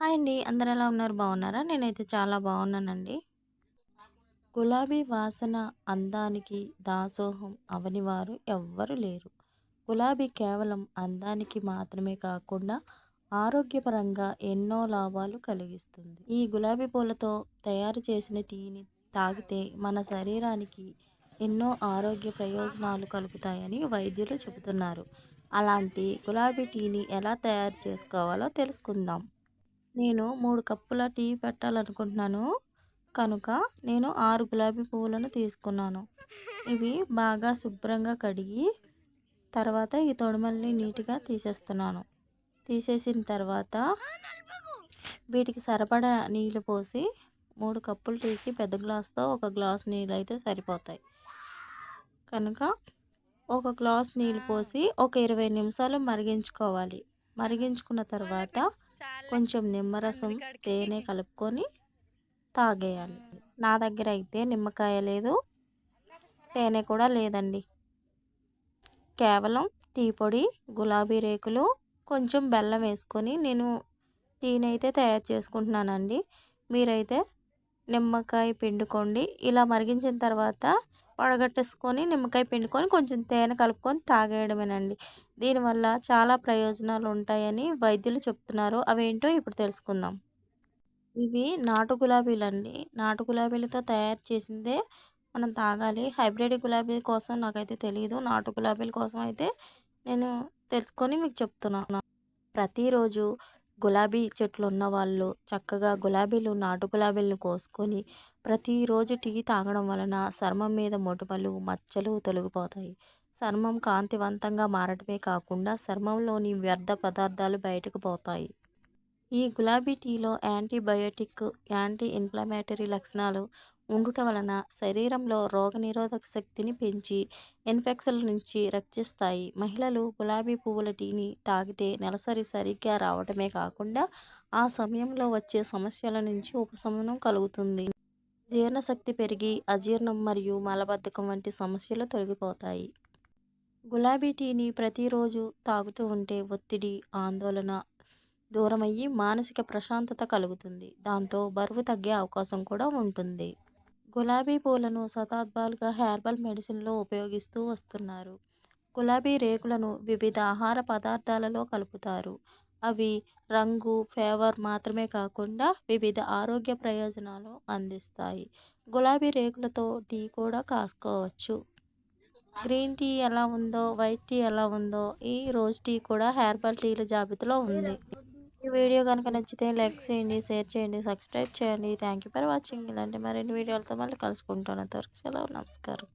Hi అండి. అందరూ ఎలా ఉన్నారు? బాగున్నారా? నేనైతే చాలా బాగున్నానండి. గులాబీ వాసన అందానికి దాసోహం అవనివారు ఎవ్వరు లేరు. గులాబీ కేవలం అందానికి మాత్రమే కాకుండా ఆరోగ్యపరంగా ఎన్నో లాభాలు కలిగిస్తుంది. ఈ గులాబీ పూలతో తయారు చేసిన టీని తాగితే మన శరీరానికి ఎన్నో ఆరోగ్య ప్రయోజనాలు కలుగుతాయని వైద్యులు చెబుతున్నారు. అలాంటి గులాబీ టీని ఎలా తయారు చేసుకోవాలో తెలుసుకుందాం. నేను మూడు కప్పుల టీ పెట్టాలనుకుంటున్నాను కనుక నేను ఆరు గులాబీ పువ్వులను తీసుకున్నాను. ఇవి బాగా శుభ్రంగా కడిగి తర్వాత ఈ తొడిమల్ని నీట్‌గా తీసేస్తున్నాను. తీసేసిన తర్వాత వీటికి సరిపడా నీళ్ళు పోసి మూడు కప్పుల టీకి పెద్ద గ్లాస్‌తో ఒక గ్లాస్ నీళ్ళు అయితే సరిపోతాయి. కనుక ఒక గ్లాస్ నీళ్ళు పోసి ఒక 20 నిమిషాలు మరిగించుకోవాలి. మరిగించుకున్న తర్వాత కొంచెం నిమ్మరసం, తేనె కలుపుకొని తాగేయాలి. నా దగ్గర అయితే నిమ్మకాయ లేదు. తేనె కూడా లేదండి. కేవలం టీ పొడి, గులాబీ రేకులు, కొంచెం బెల్లం వేసుకొని నేను టీనైతే తయారు చేసుకుంటున్నానండి. మీరైతే నిమ్మకాయ పిండుకోండి. ఇలా మరిగించిన తర్వాత వడగట్టేసుకొని నిమ్మకాయ పిండుకొని కొంచెం తేనె కలుపుకొని తాగేయడమేనండి. దీనివల్ల చాలా ప్రయోజనాలు ఉంటాయని వైద్యులు చెప్తున్నారు. అవేంటో ఇప్పుడు తెలుసుకుందాం. ఇవి నాటు గులాబీలండి. నాటు గులాబీలతో తయారు చేసిందే మనం తాగాలి. హైబ్రిడ్ గులాబీ కోసం నాకైతే తెలియదు నాటు గులాబీల కోసం అయితే నేను తెలుసుకొని మీకు చెప్తున్నాను. ప్రతిరోజు గులాబీ చెట్లు ఉన్నవాళ్ళు చక్కగా గులాబీలు నాటు గులాబీలను కోసుకొని ప్రతిరోజు టీ తాగడం వలన చర్మం మీద మొటిమలు, మచ్చలు తొలగిపోతాయి. చర్మం కాంతివంతంగా మారడమే కాకుండా చర్మంలోని వ్యర్థ పదార్థాలు బయటకు పోతాయి. ఈ గులాబీ టీలో యాంటీబయోటిక్, యాంటీ ఇన్ఫ్లమేటరీ లక్షణాలు ఉండుట వలన శరీరంలో రోగనిరోధక శక్తిని పెంచి ఇన్ఫెక్షన్ల నుంచి రక్షిస్తాయి. మహిళలు గులాబీ పువ్వుల టీని తాగితే నెలసరి సరిగ్గా రావడమే కాకుండా ఆ సమయంలో వచ్చే సమస్యల నుంచి ఉపశమనం కలుగుతుంది. జీర్ణశక్తి పెరిగి అజీర్ణం మరియు మలబద్ధకం వంటి సమస్యలు తొలగిపోతాయి. గులాబీ టీని ప్రతిరోజు తాగుతూ ఉంటే ఒత్తిడి, ఆందోళన దూరమయ్యి మానసిక ప్రశాంతత కలుగుతుంది. దాంతో బరువు తగ్గే అవకాశం కూడా ఉంటుంది. గులాబీ పూలను శతాబ్దాలుగా హెర్బల్ మెడిసిన్‌లో ఉపయోగిస్తూ వస్తున్నారు. గులాబీ రేకులను వివిధ ఆహార పదార్థాలలో కలుపుతారు. అవి రంగు, ఫ్లేవర్ మాత్రమే కాకుండా వివిధ ఆరోగ్య ప్రయోజనాలు అందిస్తాయి. గులాబీ రేకులతో టీ కూడా కాసుకోవచ్చు. గ్రీన్ టీ ఎలా ఉందో, వైట్ టీ ఎలా ఉందో ఈ రోజ్ టీ కూడా హెర్బల్ టీల జాబితాలో ఉంది. ఈ వీడియో కనుక నచ్చితే లైక్ చేయండి, షేర్ చేయండి, సబ్స్క్రైబ్ చేయండి. Thank you for watching. ఇలాంటి మరిన్ని వీడియోలతో మళ్ళీ కలుసుకుంటాను. అంతవరకు సెలవు. నమస్కారం.